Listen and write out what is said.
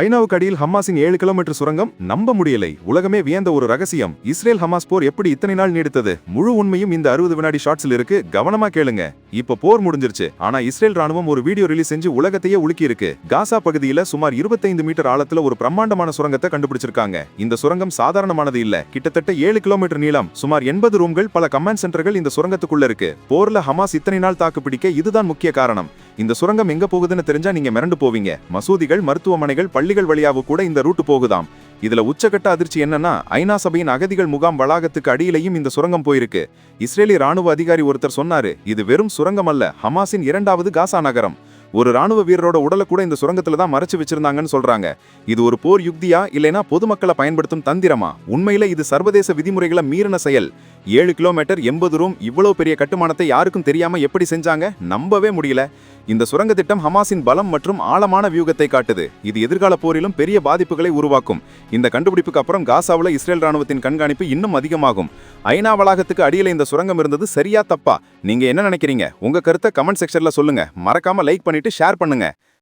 ஐநாவுக்கு அடியில் ஹமாஸின் ஏழு கிலோமீட்டர் சுரங்கம் நம்ப முடியலை. உலகமே வியந்த ஒரு ரகசியம். இஸ்ரேல் ஹமாஸ் போர் எப்படி இத்தனை நாள் நீடித்தது? முழு உண்மையும் இந்த அறுபது வினாடி ஷார்ட்ஸில் இருக்கு. கவனமா கேளுங்க. இப்ப போர் முடிஞ்சிருச்சு. ஆனா இஸ்ரேல் ராணுவம் ஒரு வீடியோ ரிலீஸ் செஞ்சு உலகத்தையே உலுக்கி இருக்கு காசா பகுதியில சுமார் 25 மீட்டர் ஆழத்துல ஒரு பிரம்மாண்டமான சுரங்கத்தை கண்டுபிடிச்சிருக்காங்க. இந்த சுரங்கம் சாதாரணமானது இல்ல. கிட்டத்தட்ட ஏழு கிலோமீட்டர் நீளம். சுமார் எண்பது ரூம்கள் பல கமாண்ட் சென்டர்கள் இந்த சுரங்கத்துக்குள்ள இருக்கு. போர்ல ஹமாஸ் இத்தனை நாள் தாக்குப்பிடிக்க இதுதான் முக்கிய காரணம். இந்த சுரங்கம் எங்க போகுதுன்னு தெரிஞ்சா நீங்க மிரண்டு போவீங்க. மசூதிகள் மருத்துவமனைகள் பள்ளிகள் வழியாக கூட இந்த ரூட் போகுதாம். இதுல உச்சகட்ட அதிர்ச்சி என்னன்னா ஐநா சபையின் அகதிகள் முகாம் வளாகத்துக்கு அடியிலையும் இந்த சுரங்கம் போயிருக்கு. இஸ்ரேலி ராணுவ அதிகாரி ஒருத்தர் சொன்னாரு இது வெறும் சுரங்கம் அல்ல ஹமாஸின் இரண்டாவது காசா நகரம். ஒரு ராணுவ வீரரோட உடலை கூட இந்த சுரங்கத்துல தான் மறைச்சு வச்சிருந்தாங்கன்னு சொல்றாங்க. இது ஒரு போர் யுக்தியா இல்லைனா பொதுமக்களை பயன்படுத்தும் தந்திரமா? உண்மையில இது சர்வதேச விதிமுறைகளை மீறின செயல். ஏழு கிலோமீட்டர் எண்பது ரூம் இவ்வளோ பெரிய கட்டுமானத்தை யாருக்கும் தெரியாம எப்படி செஞ்சாங்க? நம்பவே முடியல. இந்த சுரங்க திட்டம் ஹமாஸின் பலம் மற்றும் ஆழமான வியூகத்தை காட்டுது. இது எதிர்கால போரிலும் பெரிய பாதிப்புகளை உருவாக்கும். இந்த கண்டுபிடிப்புக்கு அப்புறம் காசாவில் இஸ்ரேல் ராணுவத்தின் கண்காணிப்பு இன்னும் அதிகமாகும். ஐநா வளாகத்துக்கு அடியில் இந்த சுரங்கம் இருந்தது சரியா தப்பா? நீங்க என்ன நினைக்கிறீங்க? உங்க கருத்தை கமெண்ட் செக்ஷன்ல சொல்லுங்க. மறக்காம லைக் பண்ணிட்டு ஷேர் பண்ணுங்க.